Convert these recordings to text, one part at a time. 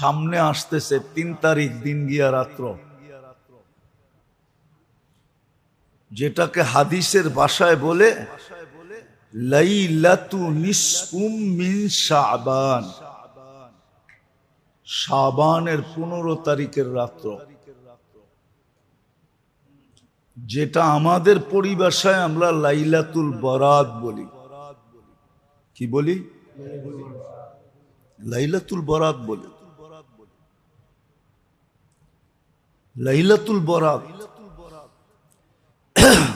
সামনে আসতেছে তিন তারিখ দিন গিয়া রাত্র। যেটাকে হাদিসের ভাষায় বলে শাবানের পনেরো তারিখের রাত্র। যেটা আমাদের পরিভাষায় আমরা লাইলাতুল বরাত বলি। কি বলি? লাইলাতুল বরাত বলি। লাইলাতুল বরাত।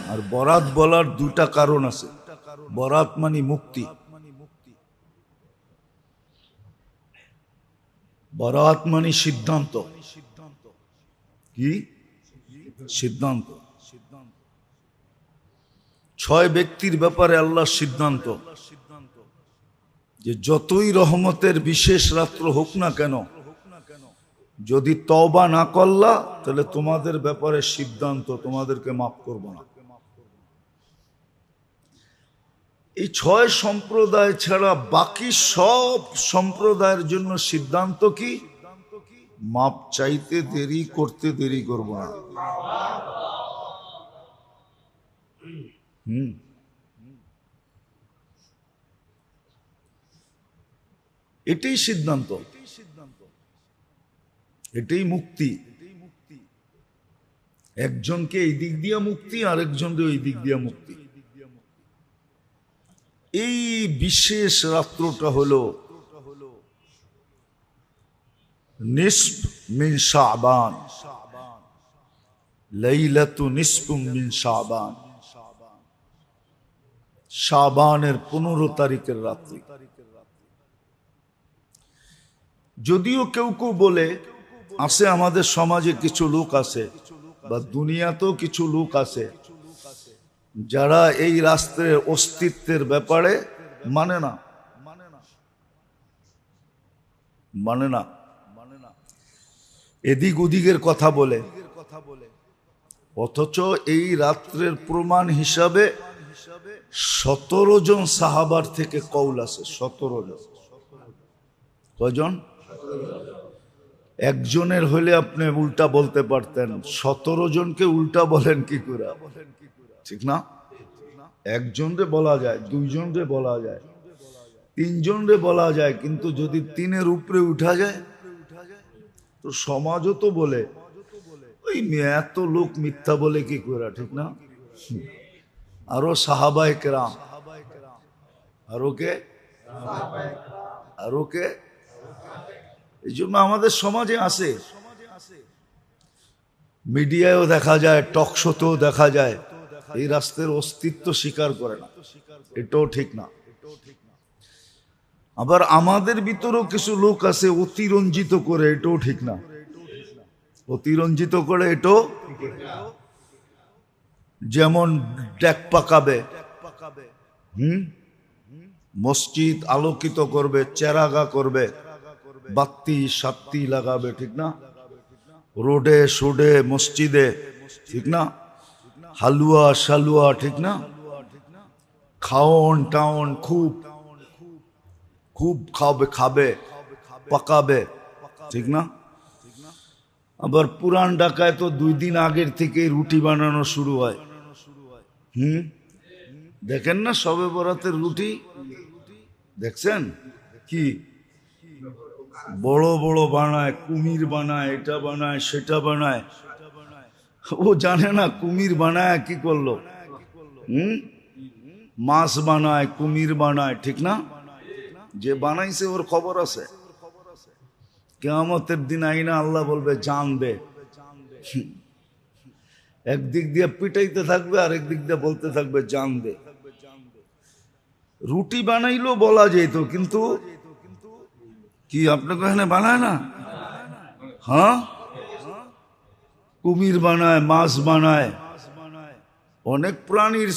আর বরাত বলার দুটা কারণ আছে। বরাত মানে মুক্তি। বরাত মানে সিদ্ধান্ত। কি? সিদ্ধান্ত। ছয় ব্যক্তির ব্যাপারে আল্লাহর সিদ্ধান্ত। যে যতই রহমতের বিশেষ রাত্র হোক না কেন যদি তবা না করলা, তাহলে তোমাদের ব্যাপারে সিদ্ধান্ত তোমাদেরকে মাফ করব না। এই ছয় সম্প্রদায় ছাড়া বাকি সব সম্প্রদায়ের জন্য সিদ্ধান্ত কি? মাপ চাইতে দেরি, করতে দেরি করব না। হুম। এটাই সিদ্ধান্ত। এটাই মুক্তি। একজনকে এই দিক দিয়া মুক্তি, আরেকজনকে ওই দিক দিয়া মুক্তি। এই বিশেষ রাত্রটা হলো নিসফ মিন মিন পনেরো তারিখের রাত্রি। যদিও কেউ কেউ বলে আছে আমাদের সমাজে কিছু লোক আছে, বা দুনিয়াতেও কিছু লোক আছে, যারা এই রাষ্ট্রের অস্তিত্বের ব্যাপারে মানে না। মানে না। মানে না মানে না এদিক ওদিকের কথা বলে। অথচ এই রাত্রের প্রমাণ হিসাবে সতেরো জন সাহাবার থেকে কৌল আছে, সতেরো জন। কজন একজনের হলে আপনি উল্টা বলতে পারতেন। সতেরো জনকে উল্টা বলেন কি করে? ঠিক না? একজনরে বলা যায়, দুইজনরে বলা যায়, তিনজনরে বলা যায়, কিন্তু যদি তিনের উপরে উঠা যায়, তো সমাজও তো বলে, ওই এত লোক মিথ্যা বলে কি করে, ঠিক না? আরও সাহাবাই কেরাম, আরও কে? আরও কে? এই জন্য আমাদের সমাজে আছে। মিডিয়ায়ও দেখা যায়, টক শোতেও দেখা যায়, এই রাস্তার অস্তিত্ব স্বীকার করে না। এটাও ঠিক না। আবার আমাদের ভিতরেও কিছু লোক আছে অতিরঞ্জিত করে, এটাও ঠিক না। অতিরঞ্জিত করে এটাও যেমন ডেক পাকাবে, হুম? মসজিদ আলোকিত করবে, চেরাগা করবে বাত্তি সাত্তি লাগাবে, ঠিক না? রোডে, সোডে, মসজিদে, ঠিক না? হালুয়া, শালুয়া, ঠিক না? খাওন টাউন খুব খুব খাবে খাবে, পাকাবে, ঠিক না? আবার পুরান ঢাকায় তো দুই দিন আগের থেকে রুটি বানানো শুরু হয়। হুম? দেখেন না সবে বরাতের রুটি? দেখছেন? কি? বড় বড় বানায়, কুমির বানায়, এটা বানায়, সেটা বানায়। ও জানে না কুমির বানায় কি করল। হুম? মাছ বানায়, কুমির বানায়, ঠিক না? যে বানাইছে ওর খবর আছে। কেয়ামতের দিন আইনা আল্লাহ বলবে, জানবে। একদিক দিয়ে পিটাইতে থাকবে, আর একদিক দিয়ে বলতে থাকবে, জানবে। রুটি বানাইলেও বলা যেত, কিন্তু কি আপনাকে এখানে বানায় না? হ্যাঁ? কুমির বানায়, মাছ বানায়। অনেক প্রাণীর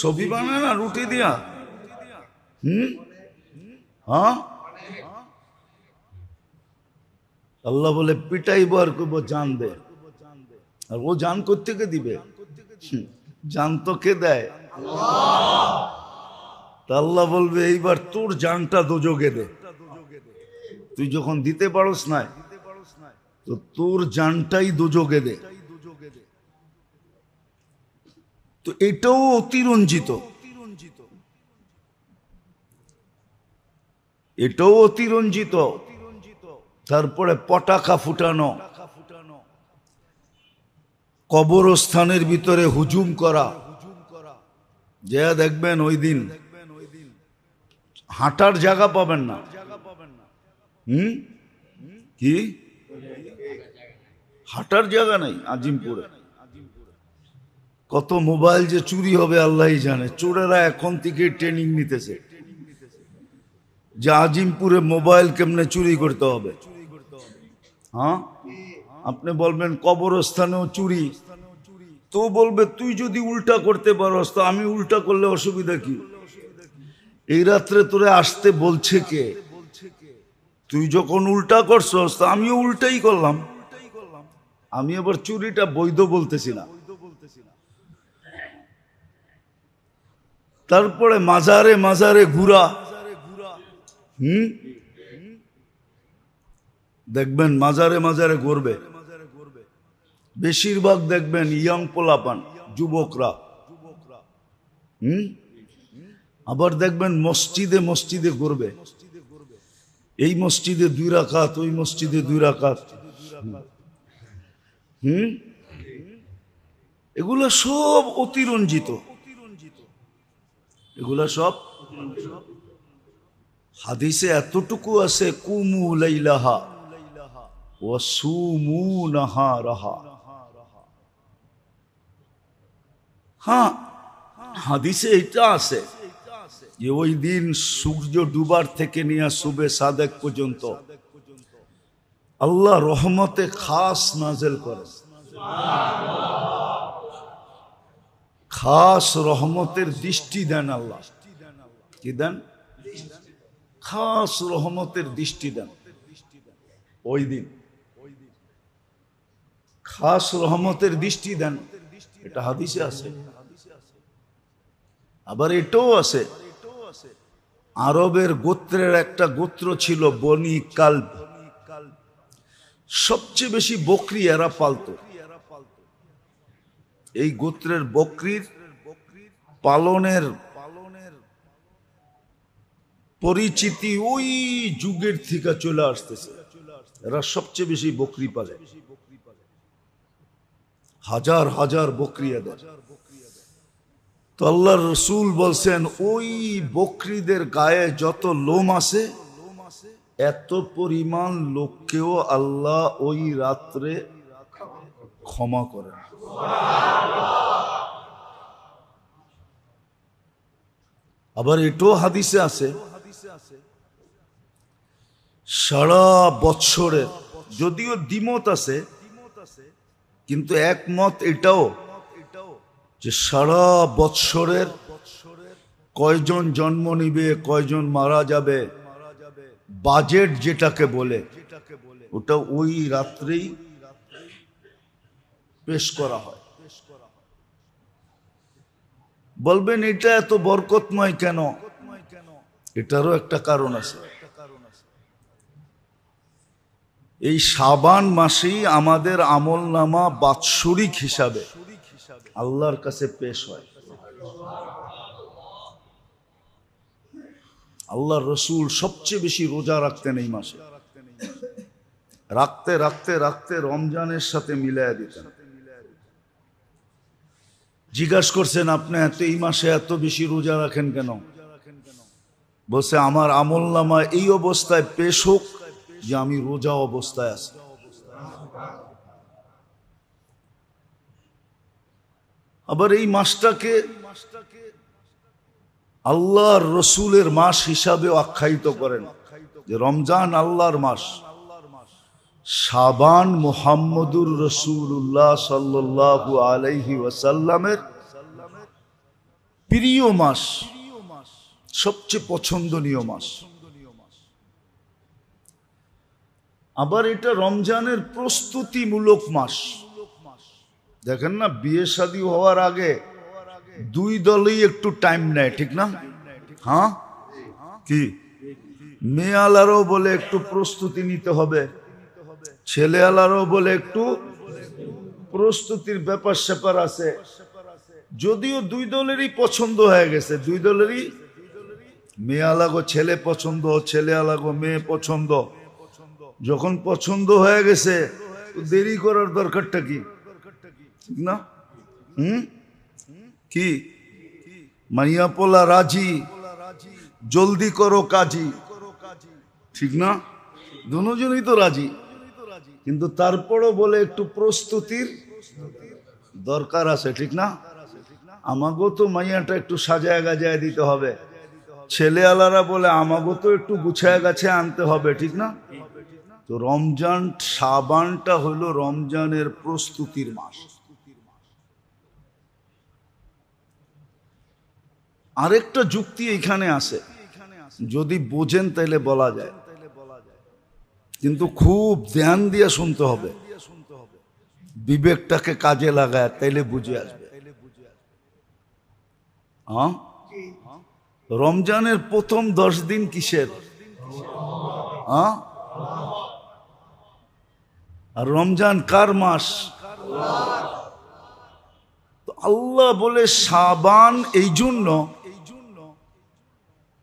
ছবি বানায় না রুটি দিয়া? হুম? হ্যাঁ? আল্লাহ বলে, পিটাইব আর করব জানবে আর ও জান থেকে দিবে? জান তো কে দেয়? আল্লাহ বলবে, এইবার তোর জানটা দোজগে দে। তুই যখন দিতে পারস না তো তোর জানটাই দুযোগে দে। তো এটাও অতিরঞ্জিত। এটাও অতিরঞ্জিত। তারপরে পটাকা ফুটানো। কবরস্থানের ভিতরে হুজুম করা। যে দেখবেন ওই দিন। হাঁটার জায়গা পাবেন না। হুম? কি? হাঁটার জায়গা নাই আজিমপুরে। কত মোবাইল যে চুরি হবে, আল্লাহই জানে। চোরেরা এখন থেকে ট্রেনিং নিতেছে। যে আজিমপুরে মোবাইল কেমনে চুরি করতে হবে? হ্যাঁ? আপনি বলবেন, কবরস্থানেও চুরি। তো বলবে, তুই যদি উল্টা করতে পারস, তো আমি উল্টা করলে অসুবিধা কি? এই রাত্রে তোরে আসতে বলছে কে? তুই যখন উল্টা করছস, তো আমিও উল্টাই করলাম। আমি আবার চুরিটা বৈধ বলতেছি না। তারপরে মাজারে মাজারে ঘুরা। হুম? দেখবেন মাজারে মাজারে ঘুরবে। বেশিরভাগ দেখবেন ইয়াং পোলাপান, যুবকরা। হুম? আবার দেখবেন মসজিদে মসজিদে ঘুরবে। এই মসজিদে দুই রাকাত, ওই মসজিদে দুই রাকাত। হুম? এগুলো সব অতিরঞ্জিত। এগুলা সব হাদিসে এতটুকু আছে, কুমু নাহা রাহা হ্যাঁ হাদিসে এটা আছে। যে ওই দিন সূর্য ডুবার থেকে নিয়ে সুবে সাদেক পর্যন্ত আল্লাহ রহমতে খাস নাজেল করে। খাস রহমতের দৃষ্টি দেন আল্লাহ। কি দেন? খাস রহমতের দৃষ্টি দেন। ওই দিন। খাস রহমতের দৃষ্টি দেন। এটা হাদিসে আছে। আবার এটাও আছে। আরবের গোত্রের একটা গোত্র ছিল বনি কাল্ব। সবচেয়ে বেশি বকরি এরা পালতো। এই গোত্রের বকরির পালনের পরিচিতি ওই যুগের থেকে চলে আসতেছে। এরা সবচেয়ে বেশি বকরি পালে। হাজার হাজার বকরি এদের। তো আল্লাহ রসুল বলছেন, ওই বকরিদের গায়ে যত লোম আছে, এত পরিমাণ লোককেও আল্লাহ ওই রাত্রে ক্ষমা করেন। আবার এটাও হাদিসে আছে, সারা বৎসরের যদিও দ্বিমত আছে, কিন্তু একমত এটাও যে সারা বৎসরের কয়জন জন্ম নিবে, কয়জন মারা যাবে, বাজেট যেটাকে বলে, ওটা ওই রাত্রেই পেশ করা হয়। বলবেন, এটা এত বরকতময় কেন? এটারও একটা কারণ আছে। এই সাবান মাসেই আমাদের আমল নামা বাৎসরিক হিসাবে আল্লাহর কাছে পেশ হয়। আল্লাহ রসুল সবচেয়ে বেশি রোজা রাখতেন এই মাসে। রাখতে রাখতে রাখতে রমজানের সাথে মিলাইয়া দিতেন। জিজ্ঞাসা করছেন, আপনি এত এই মাসে এত বেশি রোজা রাখেন কেন? বলছে, আমার আমল নামা এই অবস্থায় পেশ হোক যে আমি রোজা অবস্থায় আছি। আবার এই মাসটাকে আল্লাহর রসুলের মাস হিসাবে আখ্যায়িত করেন যে রমজান আল্লাহর মাস। সাবান মুহাম্মদুর রসুল্লাহ সাল্লাল্লাহু আলাইহি ওয়াসাল্লামের প্রিয় মাস, সবচেয়ে পছন্দনীয় মাস। আবার এটা রমজানের প্রস্তুতিমূলক মাস। দেখেন না, বিয়ে শাদী হওয়ার আগে দুই দলই একটু টাইম নেয়, ঠিক না? হ্যাঁ? কি? মেয়ে আলারও বলে একটু প্রস্তুতি নিতে হবে ছেলে আলারও বলে একটু প্রস্তুতির ব্যাপার স্যাপার আছে। যদিও দুই দলেরই পছন্দ হয়ে গেছে, দুই দলেরই মেয়ে আলাগো ছেলে পছন্দ ছেলে আলাগো মেয়ে পছন্দ। যখন পছন্দ হয়ে গেছে দেরি করার দরকারটা কি? ঠিক না? হুম? কি? মাইয়া পোলা রাজি। জলদি করো কাজী। ঠিক না? দুজনই তো রাজি। কিন্তু তারপরও বলে একটু প্রস্তুতির দরকার আছে, ঠিক না? আমাকেও তো মাইয়াটা একটু সাজায় গাজায় দিতে হবে। ছেলে আলারা বলে আমাকেও তো একটু গুছায় গাছে আনতে হবে, ঠিক না? তো রমজান সাবানটা হলো রমজানের প্রস্তুতির মাস। আরেকটা যুক্তি এখানে আছে যদি বোঝেন তাইলে বলা যায়। কিন্তু খুব ধ্যান দিয়ে শুনতে হবে। বিবেকটাকে কাজে লাগায়, তাইলে বুঝে আসবে? রমজানের প্রথম দশ দিন কিসের? আর রমজান কার মাস? আল্লাহ বলে সাবান এই জন্য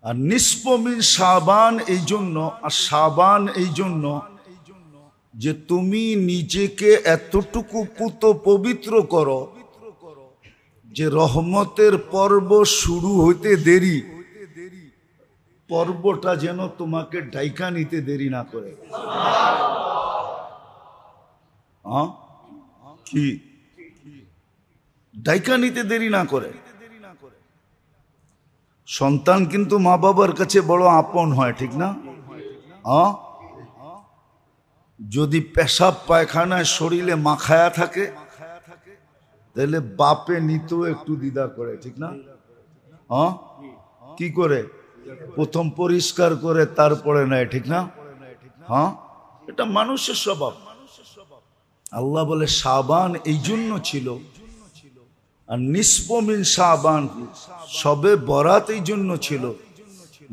আর নিষ্পমিন সাবান এই জন্য, আর সাবান এই জন্য যে তুমি নিজেকে এতটুকু পুত পবিত্র করো যে রহমতের পর্ব শুরু হইতে দেরি। পর্বটা যেন তোমাকে ডাইকা নিতে দেরি না করে? কি? ডাইকা নিতে দেরি না করে। সন্তান কিন্তু মা বাবার কাছে বড় আপন হয়, ঠিক না? যদি পেশাব পায়খানায় শরীরে মাখায়া থাকে, তাহলে বাপে নিতেও একটু দ্বিধা করে, ঠিক না? কি করে? প্রথম পরিষ্কার করে তারপরে নেয়, ঠিক না? হ্যাঁ এটা মানুষের স্বভাব। আল্লাহ বলে, সাবান এই জন্য ছিল আর নিষ্পমিন সাবান সবে বরাত এই জন্য ছিল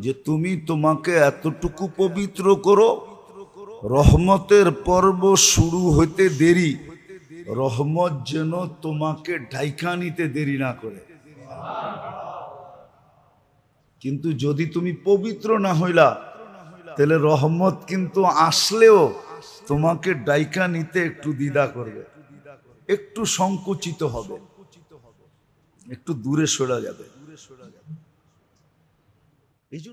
যে তুমি তোমাকে এতটুকু পবিত্র করো, রহমতের পর্ব শুরু হইতে দেরি, রহমত যেন তোমাকে ঢাইকা নিতে দেরি না করে। কিন্তু যদি তুমি পবিত্র না হইলা, তাহলে রহমত কিন্তু আসলেও তোমাকে ডাইকা নিতে একটু দ্বিধা করবে, একটু সংকুচিত হবে। একটু দূরে সরা যাবে। এই জন্য